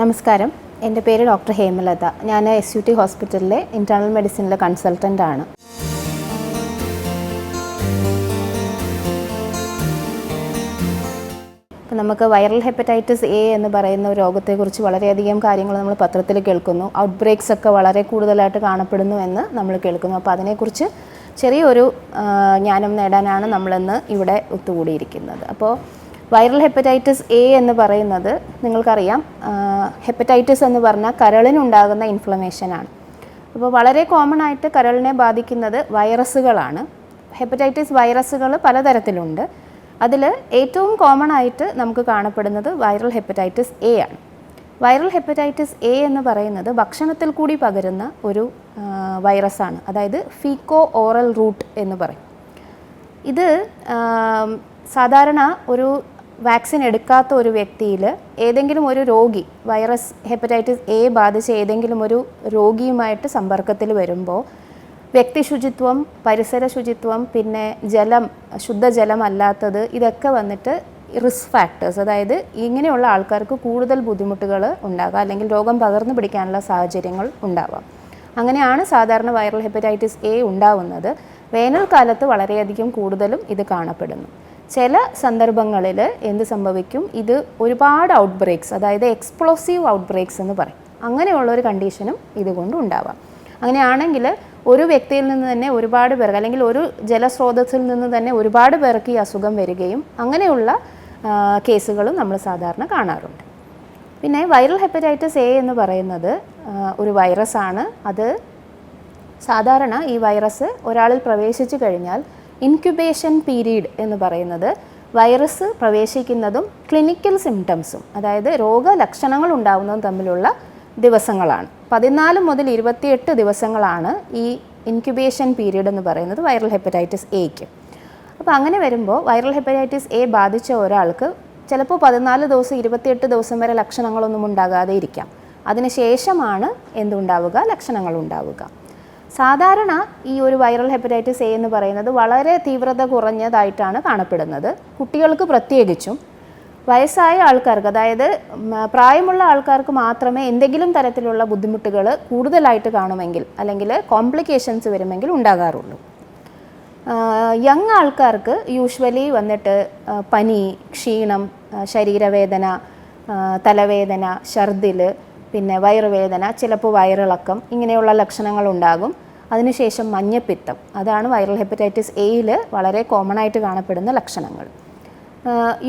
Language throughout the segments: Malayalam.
നമസ്കാരം. എന്റെ പേര് ഡോക്ടർ ഹേമലത. ഞാൻ എസ് യു ടി ഹോസ്പിറ്റലിലെ ഇന്റേർണൽ മെഡിസിനിലെ കൺസൾട്ടന്റ് ആണ്. ഇപ്പം നമുക്ക് വൈറൽ ഹെപ്പറ്റൈറ്റിസ് എ എന്ന് പറയുന്ന രോഗത്തെക്കുറിച്ച് വളരെയധികം കാര്യങ്ങൾ നമ്മൾ പത്രത്തിൽ കേൾക്കുന്നു. ഔട്ട് ബ്രേക്സ് ഒക്കെ വളരെ കൂടുതലായിട്ട് കാണപ്പെടുന്നു എന്ന് നമ്മൾ കേൾക്കുന്നു. അപ്പോൾ അതിനെക്കുറിച്ച് ചെറിയൊരു ജ്ഞാനം നേടാനാണ് നമ്മളിന്ന് ഇവിടെ ഒത്തുകൂടിയിരിക്കുന്നത്. അപ്പോൾ വൈറൽ ഹെപ്പറ്റൈറ്റിസ് എ എന്ന് പറയുന്നത് നിങ്ങൾക്കറിയാം. ഹെപ്പറ്റൈറ്റിസ് എന്ന് പറഞ്ഞാൽ കരളിനുണ്ടാകുന്ന ഇൻഫ്ലമേഷനാണ് അപ്പോൾ വളരെ കോമൺ ആയിട്ട് കരളിനെ ബാധിക്കുന്നത് വൈറസുകളാണ്. ഹെപ്പറ്റൈറ്റിസ് വൈറസുകൾ പലതരത്തിലുണ്ട്. അതിൽ ഏറ്റവും കോമൺ ആയിട്ട് നമുക്ക് കാണപ്പെടുന്നത് വൈറൽ ഹെപ്പറ്റൈറ്റിസ് എ ആണ്. വൈറൽ ഹെപ്പറ്റൈറ്റിസ് എ എന്ന് പറയുന്നത് ഭക്ഷണത്തിൽ കൂടി പകരുന്ന ഒരു വൈറസാണ്. അതായത് ഫീക്കോ ഓറൽ റൂട്ട് എന്ന് പറയും. ഇത് സാധാരണ ഒരു വാക്സിൻ എടുക്കാത്ത ഒരു വ്യക്തിയിൽ ഏതെങ്കിലും ഒരു രോഗി വൈറസ് ഹെപ്പറ്റൈറ്റിസ് എ ബാധിച്ച ഏതെങ്കിലും ഒരു രോഗിയുമായിട്ട് സമ്പർക്കത്തിൽ വരുമ്പോൾ വ്യക്തി ശുചിത്വം പരിസര ശുചിത്വം പിന്നെ ജലം ശുദ്ധജലം അല്ലാത്തത് ഇതൊക്കെ വന്നിട്ട് റിസ്ക് ഫാക്ടേഴ്സ് അതായത് ഇങ്ങനെയുള്ള ആൾക്കാർക്ക് കൂടുതൽ ബുദ്ധിമുട്ടുകൾ ഉണ്ടാകാം അല്ലെങ്കിൽ രോഗം പകർന്നു പിടിക്കാനുള്ള സാഹചര്യങ്ങൾ ഉണ്ടാവാം. അങ്ങനെയാണ് സാധാരണ വൈറൽ ഹെപ്പറ്റൈറ്റിസ് എ ഉണ്ടാവുന്നത്. വേനൽക്കാലത്ത് വളരെയധികം കൂടുതലും ഇത് കാണപ്പെടുന്നു. ചില സന്ദർഭങ്ങളിൽ എന്ത് സംഭവിക്കും? ഇത് ഒരുപാട് ഔട്ട് ബ്രേക്സ് അതായത് എക്സ്പ്ലോസീവ് ഔട്ട് ബ്രേക്സ് എന്ന് പറയും. അങ്ങനെയുള്ളൊരു കണ്ടീഷനും ഇതുകൊണ്ട് ഉണ്ടാവാം അങ്ങനെയാണെങ്കിൽ ഒരു വ്യക്തിയിൽ നിന്ന് തന്നെ ഒരുപാട് പേർക്ക് അല്ലെങ്കിൽ ഒരു ജലസ്രോതസ്സിൽ നിന്ന് തന്നെ ഒരുപാട് പേർക്ക് ഈ അസുഖം വരികയും അങ്ങനെയുള്ള കേസുകളും നമ്മൾ സാധാരണ കാണാറുണ്ട്. പിന്നെ വൈറൽ ഹെപ്പറ്റൈറ്റിസ് എ എന്ന് പറയുന്നത് ഒരു വൈറസാണ് അത് സാധാരണ ഈ വൈറസ് ഒരാളിൽ പ്രവേശിച്ചു കഴിഞ്ഞാൽ ഇൻക്യുബേഷൻ പീരീഡ് എന്ന് പറയുന്നത് വൈറസ് പ്രവേശിക്കുന്നതും ക്ലിനിക്കൽ സിംറ്റംസും അതായത് രോഗലക്ഷണങ്ങൾ ഉണ്ടാവുന്നതും തമ്മിലുള്ള ദിവസങ്ങളാണ്. പതിനാല് മുതൽ ഇരുപത്തിയെട്ട് ദിവസങ്ങളാണ് ഈ ഇൻക്യുബേഷൻ പീരീഡ് എന്ന് പറയുന്നത് വൈറൽ ഹെപ്പറ്റൈറ്റിസ് എക്ക് അപ്പോൾ അങ്ങനെ വരുമ്പോൾ വൈറൽ ഹെപ്പറ്റൈറ്റിസ് എ ബാധിച്ച ഒരാൾക്ക് ചിലപ്പോൾ പതിനാല് ദിവസം ഇരുപത്തിയെട്ട് ദിവസം വരെ ലക്ഷണങ്ങളൊന്നും ഉണ്ടാകാതെ ഇരിക്കാം. അതിനുശേഷമാണ് എന്തുണ്ടാവുക? ലക്ഷണങ്ങൾ ഉണ്ടാവുക. സാധാരണ ഈ ഒരു വൈറൽ ഹെപ്പറ്റൈറ്റിസ് എ എന്ന് പറയുന്നത് വളരെ തീവ്രത കുറഞ്ഞതായിട്ടാണ് കാണപ്പെടുന്നത്. കുട്ടികൾക്ക് പ്രത്യേകിച്ചും വയസ്സായ ആൾക്കാർക്ക് അതായത് പ്രായമുള്ള ആൾക്കാർക്ക് മാത്രമേ എന്തെങ്കിലും തരത്തിലുള്ള ബുദ്ധിമുട്ടുകൾ കൂടുതലായിട്ട് കാണുമെങ്കിൽ അല്ലെങ്കിൽ കോംപ്ലിക്കേഷൻസ് വരുമെങ്കിൽ ഉണ്ടാകാറുള്ളൂ. യങ് ആൾക്കാർക്ക് യൂഷ്വലി വന്നിട്ട് പനി ക്ഷീണം ശരീരവേദന തലവേദന ഛർദിൽ പിന്നെ വയറുവേദന ചിലപ്പോൾ വയറിളക്കം ഇങ്ങനെയുള്ള ലക്ഷണങ്ങൾ ഉണ്ടാകും. അതിനുശേഷം മഞ്ഞപ്പിത്തം. അതാണ് വൈറൽ ഹെപ്പറ്റൈറ്റിസ് എയിൽ വളരെ കോമൺ ആയിട്ട് കാണപ്പെടുന്ന ലക്ഷണങ്ങൾ.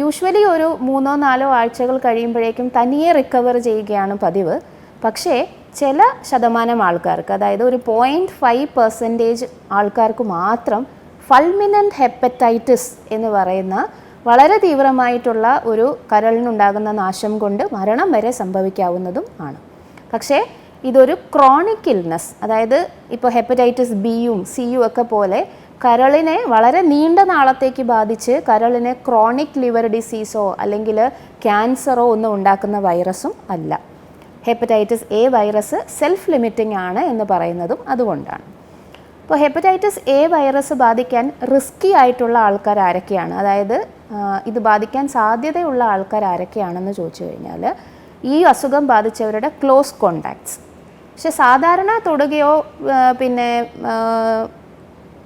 യൂഷ്വലി ഒരു മൂന്നോ നാലോ ആഴ്ചകൾ കഴിയുമ്പോഴേക്കും തനിയെ റിക്കവർ ചെയ്യുകയാണ് പതിവ്. പക്ഷേ ചില ശതമാനം ആൾക്കാർക്ക് അതായത് ഒരു പോയിന്റ് ഫൈവ് പെർസെന്റേജ് ആൾക്കാർക്ക് മാത്രം ഫൾമിനന്റ് ഹെപ്പറ്റൈറ്റിസ് എന്ന് പറയുന്ന വളരെ തീവ്രമായിട്ടുള്ള ഒരു കരളിനുണ്ടാകുന്ന നാശം കൊണ്ട് മരണം വരെ സംഭവിക്കാവുന്നതും ആണ്. പക്ഷേ ഇതൊരു ക്രോണിക് ഇൽനെസ് അതായത് ഇപ്പോൾ ഹെപ്പറ്റൈറ്റിസ് ബിയും സിയും ഒക്കെ പോലെ കരളിനെ വളരെ നീണ്ട നാളത്തേക്ക് ബാധിച്ച് കരളിനെ ക്രോണിക് ലിവർ ഡിസീസോ അല്ലെങ്കിൽ ക്യാൻസറോ ഒന്നും ഉണ്ടാക്കുന്ന വൈറസും അല്ല. Hepatitis A virus self limiting ആണ് എന്ന് പറയുന്നതും അതുകൊണ്ടാണ്. ഇപ്പോൾ ഹെപ്പറ്റൈറ്റിസ് എ വൈറസ് ബാധിക്കാൻ റിസ്കി ആയിട്ടുള്ള ആൾക്കാർ ആരൊക്കെയാണ്? അതായത് ഇത് ബാധിക്കാൻ സാധ്യതയുള്ള ആൾക്കാർ ആരൊക്കെയാണെന്ന് ചോദിച്ചു കഴിഞ്ഞാൽ ഈ അസുഖം ബാധിച്ചവരുടെ ക്ലോസ് കോണ്ടാക്ട്സ് പക്ഷെ സാധാരണ തൊടുകയോ പിന്നെ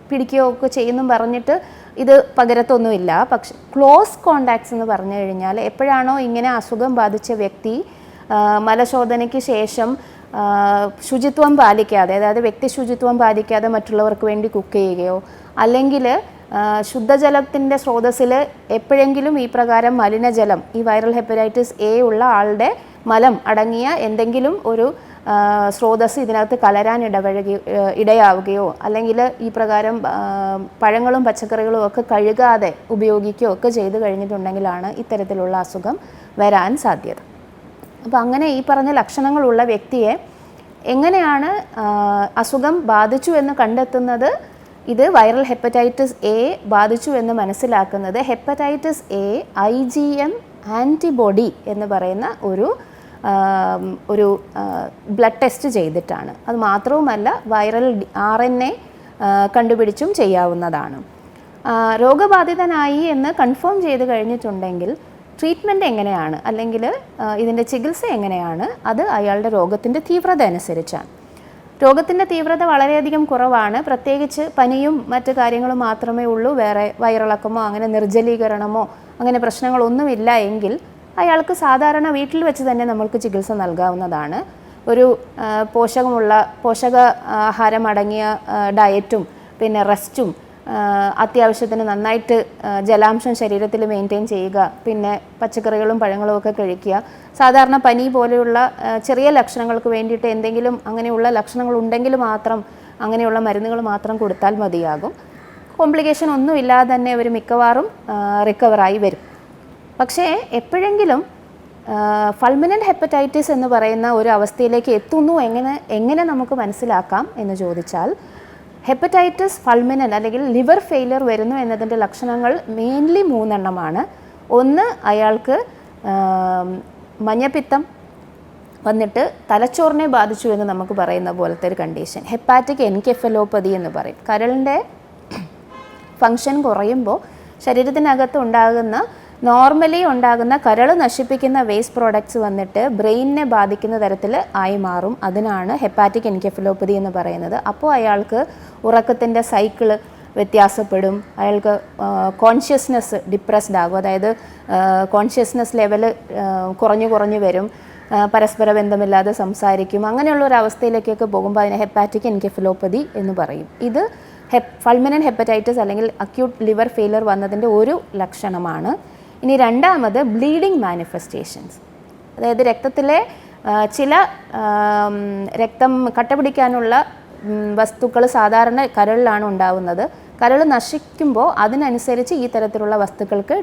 പിടിക്കുകയോ ഒക്കെ ചെയ്യുന്നു പറഞ്ഞിട്ട് ഇത് പകരത്തൊന്നുമില്ല. പക്ഷെ ക്ലോസ് കോണ്ടാക്ട്സ് എന്ന് പറഞ്ഞു കഴിഞ്ഞാൽ എപ്പോഴാണോ ഇങ്ങനെ അസുഖം ബാധിച്ച വ്യക്തി മലശോധനയ്ക്ക് ശേഷം ശുചിത്വം പാലിക്കാതെ അതായത് വ്യക്തി ശുചിത്വം പാലിക്കാതെ മറ്റുള്ളവർക്ക് വേണ്ടി കുക്ക് ചെയ്യുകയോ അല്ലെങ്കിൽ ശുദ്ധജലത്തിന്റെ സ്രോതസ്സിൽ എപ്പോഴെങ്കിലും ഈ പ്രകാരം മലിനജലം ഈ വൈറൽ ഹെപ്പറ്റൈറ്റിസ് എ ഉള്ള ആളുടെ മലം അടങ്ങിയ എന്തെങ്കിലും ഒരു സ്രോതസ് ഇതിനകത്ത് കലരാൻ ഇടപഴകി ഇടയാവുകയോ അല്ലെങ്കിൽ ഈ പ്രകാരം പഴങ്ങളും പച്ചക്കറികളും ഒക്കെ കഴുകാതെ ഉപയോഗിക്കുകയോ ഒക്കെ ചെയ്തു കഴിഞ്ഞിട്ടുണ്ടെങ്കിലാണ് ഇത്തരത്തിലുള്ള അസുഖം വരാൻ സാധ്യത. അപ്പോൾ അങ്ങനെ ഈ പറഞ്ഞ ലക്ഷണങ്ങളുള്ള വ്യക്തിയെ എങ്ങനെയാണ് അസുഖം ബാധിച്ചു എന്ന് കണ്ടെത്തുന്നത് ഇത് വൈറൽ ഹെപ്പറ്റൈറ്റിസ് എ ബാധിച്ചു എന്ന് മനസ്സിലാക്കുന്നത് hepatitis A I G M antibody എന്ന് പറയുന്ന ഒരു ഒരു ബ്ലഡ് ടെസ്റ്റ് ചെയ്തിട്ടാണ്. അത് മാത്രവുമല്ല വൈറൽ ആർ എൻ എ കണ്ടുപിടിച്ചും ചെയ്യാവുന്നതാണ്. രോഗബാധിതനായി എന്ന് കൺഫേം ചെയ്ത് കഴിഞ്ഞിട്ടുണ്ടെങ്കിൽ ട്രീറ്റ്മെന്റ് എങ്ങനെയാണ്? അല്ലെങ്കിൽ ഇതിന്റെ ചികിത്സ എങ്ങനെയാണ്? അത് അയാളുടെ രോഗത്തിന്റെ തീവ്രത അനുസരിച്ചാണ്. രോഗത്തിന്റെ തീവ്രത വളരെയധികം കുറവാണ്. പ്രത്യേകിച്ച് പനിയും മറ്റു കാര്യങ്ങളും മാത്രമേ ഉള്ളൂ. വേറെ വയറിളക്കമോ അങ്ങനെ നിർജലീകരണമോ അങ്ങനെ പ്രശ്നങ്ങളൊന്നുമില്ല എങ്കിൽ അയാൾക്ക് സാധാരണ വീട്ടിൽ വെച്ച് തന്നെ നമ്മൾക്ക് ചികിത്സ നൽകാവുന്നതാണ്. ഒരു പോഷകമുള്ള പോഷക ആഹാരം അടങ്ങിയ ഡയറ്റും പിന്നെ റെസ്റ്റും അത്യാവശ്യത്തിന് നന്നായിട്ട് ജലാംശം ശരീരത്തിൽ മെയിന്റെയിൻ ചെയ്യുക. പിന്നെ പച്ചക്കറികളും പഴങ്ങളും ഒക്കെ കഴിക്കുക. സാധാരണ പനി പോലെയുള്ള ചെറിയ ലക്ഷണങ്ങൾക്ക് വേണ്ടിയിട്ട് എന്തെങ്കിലും അങ്ങനെയുള്ള ലക്ഷണങ്ങൾ ഉണ്ടെങ്കിൽ മാത്രം അങ്ങനെയുള്ള മരുന്നുകൾ മാത്രം കൊടുത്താൽ മതിയാകും. കോംപ്ലിക്കേഷൻ ഒന്നും ഇല്ലാതെ തന്നെ അവർ മിക്കവാറും റിക്കവറായി വരും. പക്ഷേ എപ്പോഴെങ്കിലും ഫൾമിനന്റ് ഹെപ്പറ്റൈറ്റിസ് എന്ന് പറയുന്ന ഒരു അവസ്ഥയിലേക്ക് എത്തുന്നു എങ്ങനെ എങ്ങനെ നമുക്ക് മനസ്സിലാക്കാം എന്ന് ചോദിച്ചാൽ ഹെപ്പറ്റൈറ്റിസ് ഫൾമിനൻ അല്ലെങ്കിൽ ലിവർ ഫെയിലിയർ വരുന്നു എന്നതിന്റെ ലക്ഷണങ്ങൾ മെയിൻലി മൂന്നെണ്ണമാണ്. ഒന്ന് അയാൾക്ക് മഞ്ഞപ്പിത്തം വന്നിട്ട് തലച്ചോറിനെ ബാധിച്ചു എന്ന് നമുക്ക് പറയുന്ന പോലത്തെ ഒരു കണ്ടീഷൻ ഹെപ്പാറ്റിക് എൻകെഫലോപ്പതി എന്ന് പറയും. കരളിന്റെ ഫങ്ഷൻ കുറയുമ്പോൾ ശരീരത്തിനകത്ത് ഉണ്ടാകുന്ന നോർമലി ഉണ്ടാകുന്ന കരൾ നശിപ്പിക്കുന്ന വേസ്റ്റ് പ്രോഡക്ട്സ് വന്നിട്ട് ബ്രെയിനിനെ ബാധിക്കുന്ന തരത്തിൽ ആയി മാറും. അതിനാണ് ഹെപ്പാറ്റിക് എൻകെഫിലോപ്പതി എന്ന് പറയുന്നത്. അപ്പോൾ അയാൾക്ക് ഉറക്കത്തിന്റെ സൈക്കിൾ വ്യത്യാസപ്പെടും. അയാൾക്ക് കോൺഷ്യസ്നെസ് ഡിപ്രസ്ഡ് ആകും. അതായത് കോൺഷ്യസ്നെസ് ലെവൽ കുറഞ്ഞു കുറഞ്ഞു വരും. പരസ്പര ബന്ധമില്ലാതെ സംസാരിക്കും. അങ്ങനെയുള്ള ഒരു അവസ്ഥയിലേക്കൊക്കെ പോകുമ്പോൾ അതിനെ ഹെപ്പാറ്റിക് എൻകെഫിലോപ്പതി എന്ന് പറയും. ഇത് ഹെപ് ഫൾമിനൻ ഹെപ്പറ്റൈറ്റിസ് അല്ലെങ്കിൽ അക്യൂട്ട് ലിവർ ഫെയിലർ വന്നതിന്റെ ഒരു ലക്ഷണമാണ്. ഇനി രണ്ടാമത് ബ്ലീഡിംഗ് മാനിഫെസ്റ്റേഷൻസ്. അതായത് രക്തത്തിലെ ചില രക്തം കട്ട പിടിക്കാനുള്ള വസ്തുക്കൾ സാധാരണ കരളിലാണ് ഉണ്ടാവുന്നത്. കരൾ നശിക്കുമ്പോൾ അതിനനുസരിച്ച് ഈ തരത്തിലുള്ള വസ്തുക്കൾക്ക്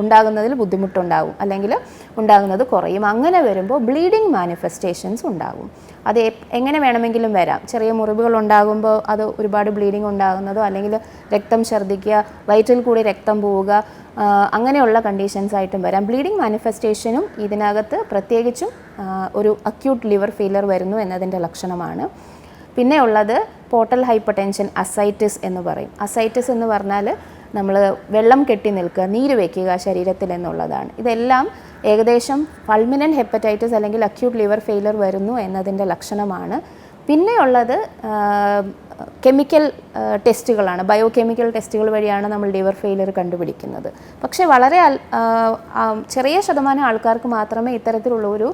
ഉണ്ടാകുന്നതിൽ ബുദ്ധിമുട്ടുണ്ടാകും. അല്ലെങ്കിൽ ഉണ്ടാകുന്നത് കുറയും. അങ്ങനെ വരുമ്പോൾ ബ്ലീഡിങ് മാനിഫെസ്റ്റേഷൻസ് ഉണ്ടാകും. അത് എങ്ങനെ വേണമെങ്കിലും വരാം. ചെറിയ മുറിവുകൾ ഉണ്ടാകുമ്പോൾ അത് ഒരുപാട് ബ്ലീഡിങ് ഉണ്ടാകുന്നതോ അല്ലെങ്കിൽ രക്തം ഛർദ്ദിക്കുക വയറ്റിൽ കൂടി രക്തം പോവുക അങ്ങനെയുള്ള കണ്ടീഷൻസ് ആയിട്ടും വരാം. ബ്ലീഡിങ് മാനിഫെസ്റ്റേഷനും ഇതിനകത്ത് പ്രത്യേകിച്ചും ഒരു അക്യൂട്ട് ലിവർ ഫെയിലർ വരുന്നു എന്നതിന്റെ ലക്ഷണമാണ്. പിന്നെ ഉള്ളത് പോർട്ടൽ ഹൈപ്പർ ടെൻഷൻ അസൈറ്റിസ് എന്ന് പറയും. അസൈറ്റിസ് എന്ന് പറഞ്ഞാൽ നമ്മൾ വെള്ളം കെട്ടി നിൽക്കുക നീര് വയ്ക്കുക ശരീരത്തിൽ എന്നുള്ളതാണ്. ഇതെല്ലാം ഏകദേശം പൾമിനൻ ഹെപ്പറ്റൈറ്റിസ് അല്ലെങ്കിൽ അക്യൂട്ട് ലിവർ ഫെയിലർ വരുന്നു എന്നതിന്റെ ലക്ഷണമാണ്. പിന്നെയുള്ളത് കെമിക്കൽ ടെസ്റ്റുകളാണ് ബയോ കെമിക്കൽ ടെസ്റ്റുകൾ വഴിയാണ് നമ്മൾ ലിവർ ഫെയിലർ കണ്ടുപിടിക്കുന്നത്. പക്ഷേ വളരെ ചെറിയ ശതമാനം ആൾക്കാർക്ക് മാത്രമേ ഇത്തരത്തിലുള്ള ഒരു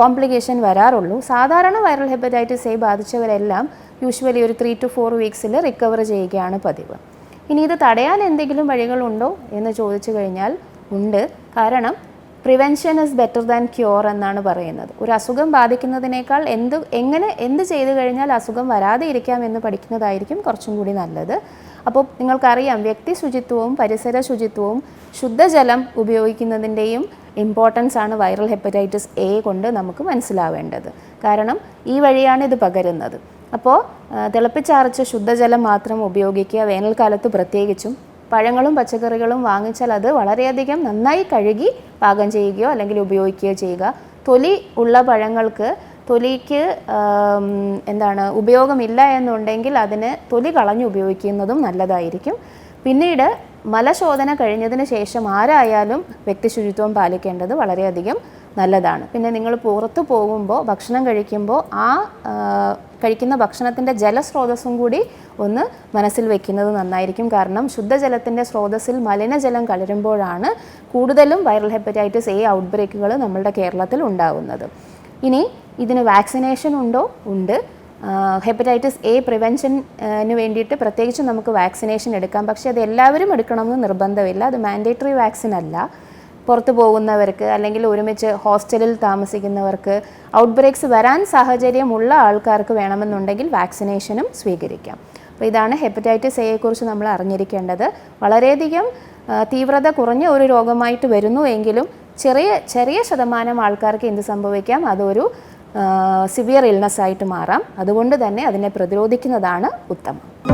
കോംപ്ലിക്കേഷൻ വരാറുള്ളൂ. സാധാരണ വൈറൽ ഹെപ്പറ്റൈറ്റിസ് എ ബാധിച്ചവരെല്ലാം യൂഷ്വലി ഒരു ത്രീ ടു ഫോർ വീക്സിൽ റിക്കവർ ചെയ്യുകയാണ് പതിവ്. ഇനി ഇത് തടയാൻ എന്തെങ്കിലും വഴികളുണ്ടോ എന്ന് ചോദിച്ചു കഴിഞ്ഞാൽ ഉണ്ട്. കാരണം prevention is better than cure എന്നാണ് പറയുന്നത്. ഒരു അസുഖം ബാധിക്കുന്നതിനേക്കാൾ എന്ത് എങ്ങനെ എന്ത് ചെയ്തു കഴിഞ്ഞാൽ അസുഖം വരാതെ ഇരിക്കാം എന്ന് പഠിക്കുന്നതായിരിക്കും കുറച്ചും കൂടി നല്ലത്. അപ്പോൾ നിങ്ങൾക്കറിയാം വ്യക്തി ശുചിത്വവും പരിസര ശുചിത്വവും ശുദ്ധജലം ഉപയോഗിക്കുന്നതിന്റെയും ഇമ്പോർട്ടൻസ് ആണ് വൈറൽ ഹെപ്പറ്റൈറ്റിസ് എ കൊണ്ട് നമുക്ക് മനസ്സിലാവേണ്ടത്. കാരണം ഈ വഴിയാണ് ഇത് പകരുന്നത്. അപ്പോൾ തിളപ്പിച്ചാർച്ച ശുദ്ധജലം മാത്രം ഉപയോഗിക്കുക വേനൽക്കാലത്ത് പ്രത്യേകിച്ചും പഴങ്ങളും പച്ചക്കറികളും വാങ്ങിച്ചാൽ അത് വളരെയധികം നന്നായി കഴുകി പാകം ചെയ്യുകയോ അല്ലെങ്കിൽ ഉപയോഗിക്കുകയോ ചെയ്യുക. തൊലി ഉള്ള പഴങ്ങൾക്ക് തൊലിക്ക് എന്താണ് ഉപയോഗമില്ല എന്നുണ്ടെങ്കിൽ അതിന് തൊലി കളഞ്ഞു ഉപയോഗിക്കുന്നതും നല്ലതായിരിക്കും. പിന്നീട് മലശോധന കഴിഞ്ഞതിന് ശേഷം ആരായാലും വ്യക്തി ശുചിത്വം പാലിക്കേണ്ടത് വളരെയധികം നല്ലതാണ്. പിന്നെ നിങ്ങൾ പുറത്തു പോകുമ്പോൾ ഭക്ഷണം കഴിക്കുമ്പോൾ ആ കഴിക്കുന്ന ഭക്ഷണത്തിന്റെ ജലസ്രോതസ്സും കൂടി ഒന്ന് മനസ്സിൽ വെക്കുന്നത് നന്നായിരിക്കും. കാരണം ശുദ്ധജലത്തിന്റെ സ്രോതസ്സിൽ മലിനജലം കലരുമ്പോഴാണ് കൂടുതലും വൈറൽ ഹെപ്പറ്റൈറ്റിസ് എ ഔട്ട്ബ്രേക്കുകൾ നമ്മളുടെ കേരളത്തിൽ ഉണ്ടാകുന്നത് ഇനി ഇതിന് വാക്സിനേഷൻ ഉണ്ടോ? ഉണ്ട്. ഹെപ്പറ്റൈറ്റിസ് എ പ്രിവെൻഷന് വേണ്ടിയിട്ട് പ്രത്യേകിച്ച് നമുക്ക് വാക്സിനേഷൻ എടുക്കാം. പക്ഷേ അത് എല്ലാവരും എടുക്കണമെന്ന് നിർബന്ധമില്ല. അത് മാൻഡേറ്ററി വാക്സിൻ അല്ല. പുറത്തു പോകുന്നവർക്ക് അല്ലെങ്കിൽ ഒരുമിച്ച് ഹോസ്റ്റലിൽ താമസിക്കുന്നവർക്ക് ഔട്ട് ബ്രേക്സ് വരാൻ സാഹചര്യമുള്ള ആൾക്കാർക്ക് വേണമെന്നുണ്ടെങ്കിൽ വാക്സിനേഷനും സ്വീകരിക്കാം. അപ്പോൾ ഇതാണ് ഹെപ്പറ്റൈറ്റിസ് എയെക്കുറിച്ച് നമ്മൾ അറിഞ്ഞിരിക്കേണ്ടത്. വളരെയധികം തീവ്രത കുറഞ്ഞ ഒരു രോഗമായിട്ട് വരുന്നു എങ്കിലും ചെറിയ ചെറിയ ശതമാനം ആൾക്കാർക്ക് എന്ത് സംഭവിക്കാം? അതൊരു സിവിയർ ഇൽനസ് ആയിട്ട് മാറാം. അതുകൊണ്ട് തന്നെ അതിനെ പ്രതിരോധിക്കുന്നതാണ് ഉത്തമം.